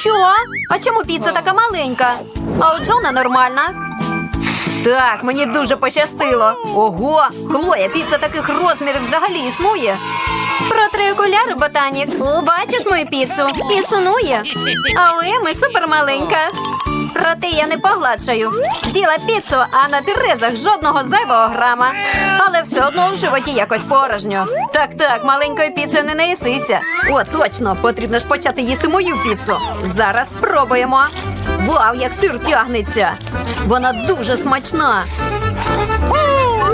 Що? А чому піца така маленька? А у Джона нормальна. Так, мені дуже пощастило. Ого, Хлоя, піца таких розмірів взагалі існує. Протри окуляри, ботанік. Бачиш мою піцу? Існує. А у Еми супермаленька. Проте я не погладшаю. З'їла піцу, а на дерезах жодного зайвого грама. Але все одно в животі якось порожньо. Так, так, маленькою піцею не наїсися. О, точно, потрібно ж почати їсти мою піцу. Зараз спробуємо. Вау, як сир тягнеться! Вона дуже смачна.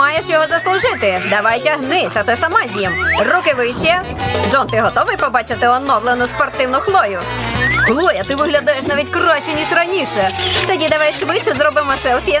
Маєш його заслужити. Давай тягнись, а то сама з'їм. Руки вище. Джон, ти готовий побачити оновлену спортивну хлою? Хлоя, ти виглядаєш навіть краще, ніж раніше. Тоді давай швидше зробимо селфі.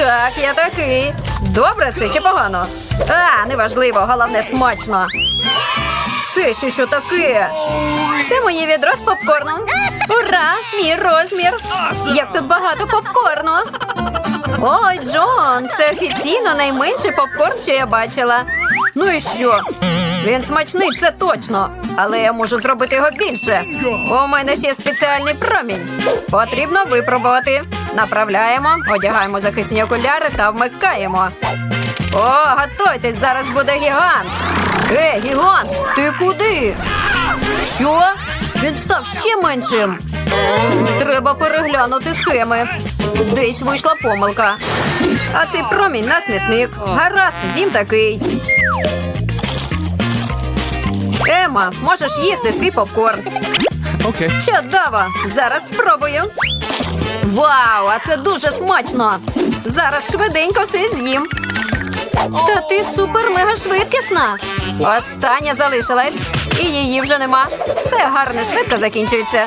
Так, я такий. Добре це чи погано? А, неважливо, головне смачно. Це ще що таке? Це моє відро з попкорном. Ура! Мій розмір. Як тут багато попкорну. Ой, Джон, це офіційно найменший попкорн, що я бачила. Ну і що? Він смачний, це точно. Але я можу зробити його більше. У мене ще спеціальний промінь. Потрібно випробувати. Направляємо, одягаємо захисні окуляри та вмикаємо. О, готуйтесь, зараз буде гігант. Е, гігант, ти куди? Що? Він став ще меншим. Треба переглянути схеми. Десь вийшла помилка. А цей промінь на смітник. Гаразд, зім такий. Ема, можеш їсти свій попкорн. Okay. Чудово! Зараз спробую. Вау, а це дуже смачно! Зараз швиденько все з'їм. Та ти супер мега швидкісна. Остання залишилась. І її вже нема. Все гарно, швидко закінчується.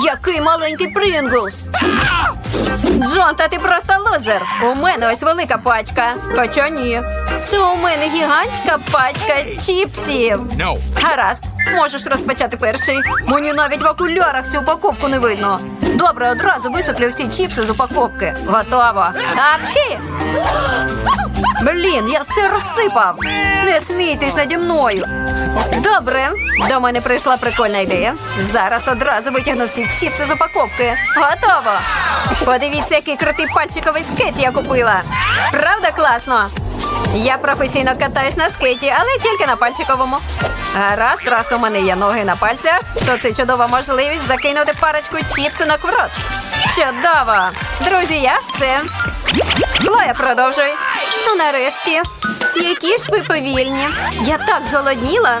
Який маленький Принглс. Джон, та ти просто лузер. У мене ось велика пачка. Хоча ні. Це у мене гігантська пачка чіпсів. No. Гаразд, можеш розпочати перший. Мені навіть в окулярах цю упаковку не видно. Добре, одразу висиплю всі чіпси з упаковки. Готово. Апчхі! Блін, я все розсипав. Не смійтесь наді мною. Добре, до мене прийшла прикольна ідея. Зараз одразу витягну всі чіпси з упаковки. Готово. Подивіться, який крутий пальчиковий скейт я купила. Правда класно? Я професійно катаюсь на скейті, але тільки на пальчиковому. Гаразд, раз у мене є ноги на пальцях, то це чудова можливість закинути парочку чіпсинок в рот. Чудово! Друзі, я все. Хлоя, продовжуй. Ну, нарешті. Які ж ви повільні. Я так зголодніла.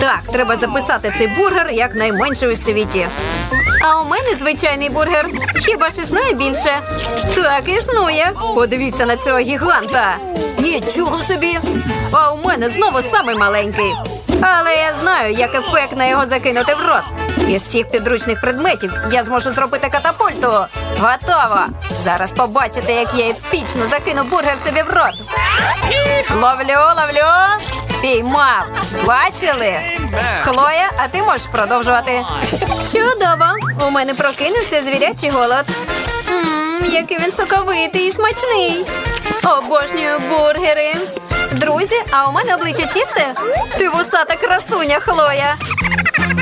Так, треба записати цей бургер як найменший у світі. А у мене звичайний бургер. Хіба ж існує більше? Так, існує. Подивіться на цього гіганта. Нічого собі. А у мене знову самий маленький. Але я знаю, як ефектно його закинути в рот. Із всіх підручних предметів я зможу зробити катапульту. Готово. Зараз побачите, як я епічно закину бургер собі в рот. Ловлю, ловлю. Піймав. Бачили? Хлоя, а ти можеш продовжувати. Чудово! У мене прокинувся звірячий голод. Ммм, який він соковитий і смачний. Обожнюю бургери. Друзі, а у мене обличчя чисте? Ти вусата красуня, Хлоя.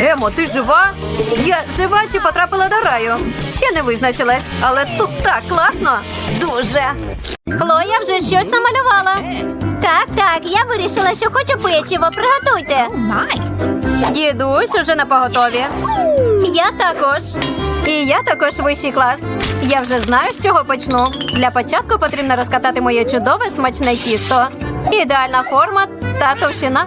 Емо, ти жива? Я жива чи потрапила до раю? Ще не визначилась, але тут так класно. Дуже. Хлоя вже щось намалювала. Так, так, я вирішила, що хочу печиво. Приготуйте. Дідусь уже на поготові. Я також. І я також вищий клас. Я вже знаю, з чого почну. Для початку потрібно розкатати моє чудове смачне тісто. Ідеальна форма та товщина.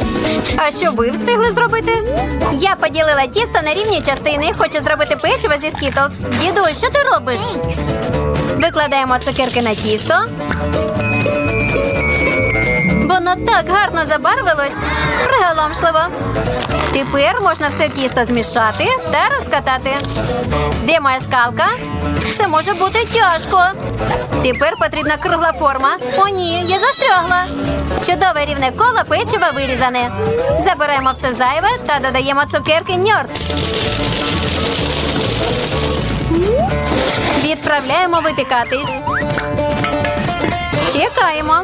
А що ви встигли зробити? Я поділила тісто на рівні частини. Хочу зробити печиво зі скітлс. Діду, що ти робиш? Викладаємо цукерки на тісто. Воно так гарно забарвилось. Приголомшливо. Тепер можна все тісто змішати та розкатати. Де моя скалка? Це може бути тяжко. Тепер потрібна кругла форма. О, ні, я застрягла. Чудове рівне коло печива вирізане. Забираємо все зайве та додаємо цукерки ньорд. Відправляємо випікатись. Чекаємо.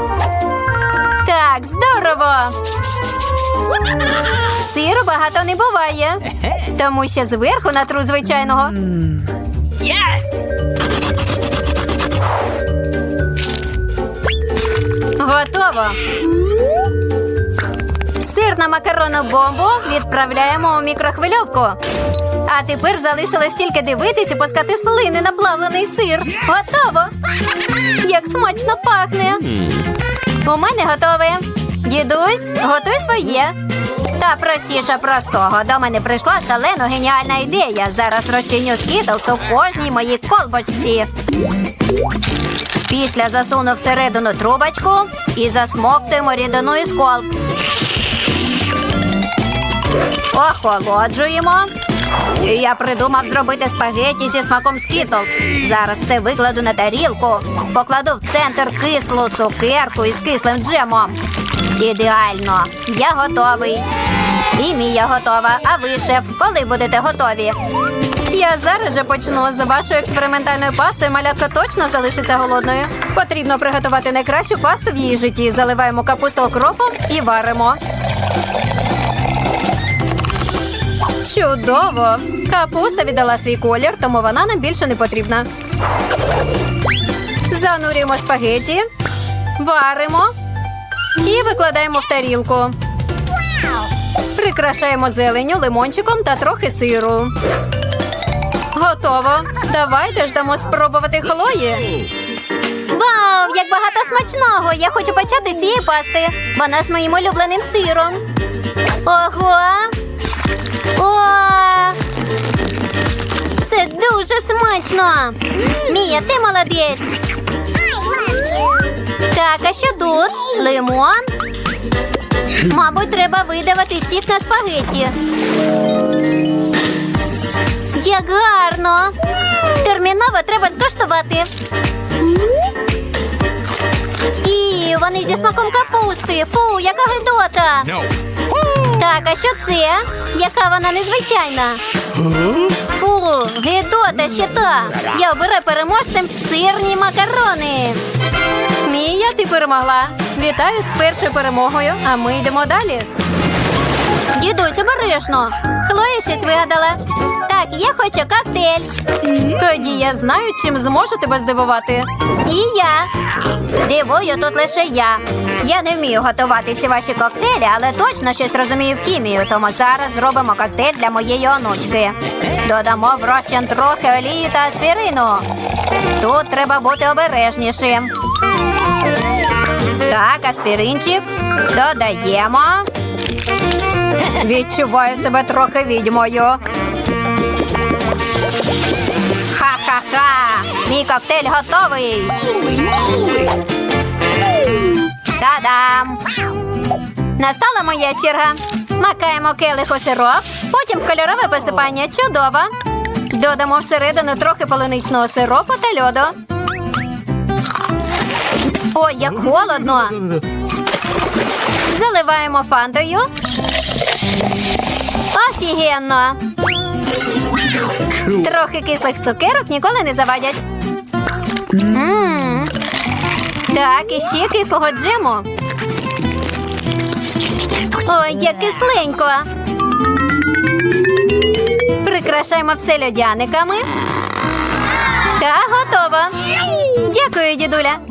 Так, здорово. Сиру багато не буває, тому що зверху натру звичайного. Готово. Сир на макаронну бомбу відправляємо у мікрохвильовку. А тепер залишилось тільки дивитись і пускати слини на плавлений сир. Готово! Як смачно пахне! У мене готове. Дідусь, готуй своє. Та простіше простого. До мене прийшла шалено геніальна ідея. Зараз розчиню скітлс у кожній моїй колбочці. Після засуну всередину трубочку і засмоктуємо рідину із колб. Охолоджуємо. Я придумав зробити спагеті зі смаком скітлс. Зараз все викладу на тарілку, покладу в центр кислу цукерку із кислим джемом. Ідеально, я готовий. І Мія готова. А ви, шеф, коли будете готові? Я зараз же почну з вашою експериментальною пастою. Малятка точно залишиться голодною. Потрібно приготувати найкращу пасту в її житті. Заливаємо капусту окропом і варимо. Чудово! Капуста віддала свій колір, тому вона нам більше не потрібна. Занурюємо спагеті, варимо і викладаємо в тарілку. Прикрашаємо зеленю, лимончиком та трохи сиру. Готово. Давайте ж дамо спробувати Хлої. Вау, як багато смачного! Я хочу почати з цієї пасти. Вона з моїм улюбленим сиром. Ого! О! Це дуже смачно! Мія, ти молодець! Так, а що тут? Лимон? Мабуть, треба видавати сік на спагетті. Як гарно! Терміново треба скуштувати. І вони зі смаком капусти. Фу, яка гидота! No. Так, що це? Яка вона незвичайна? Фу, гидота ще та. Я обираю переможцем сирні макарони. Мія, ти перемогла. Вітаю з першою перемогою, а ми йдемо далі. Дідусь, обережно. Хлоя щось вигадала. Так, я хочу коктейль. Тоді я знаю, чим зможу тебе здивувати. І я. Дивую тут лише я. Я не вмію готувати ці ваші коктейлі, але точно щось розумію в хімію, тому зараз зробимо коктейль для моєї онучки. Додамо в розчин трохи олії та аспірину. Тут треба бути обережнішим. Так, аспіринчик. Додаємо. Відчуваю себе трохи відьмою. Ха-ха-ха! Мій коктейль готовий. Та-дам! Настала моя черга. Макаємо келих у сироп, потім кольорове посипання. Чудово. Додамо всередину трохи полуничного сиропу та льоду. Ой, як холодно. Заливаємо фантою. Офігенно. Трохи кислих цукерок ніколи не завадять. Мм. Так, і ще кислого джему. Ой, як кисленько. Прикрашаємо все льодяниками. Та готово. Дякую, дідуля.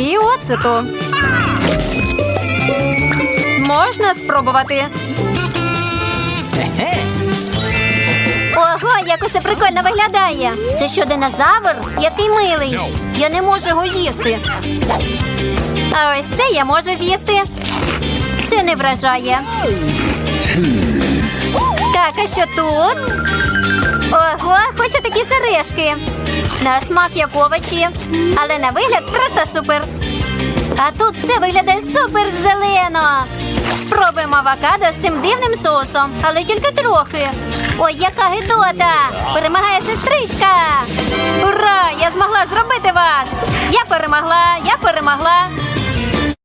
І оцету. Можна спробувати. Ого, як усе прикольно виглядає. Це що, динозавр? Який милий. Я не можу його з'їсти. А ось це я можу з'їсти. Це не вражає. Так, а що тут? Ого, хочу такі сережки. На смак як овочі, але на вигляд просто супер. А тут все виглядає супер зелено. Спробуємо авокадо з цим дивним соусом, але тільки трохи. Ой, яка гидота! Перемагає сестричка! Ура! Я змогла зробити вас! Я перемогла, я перемогла.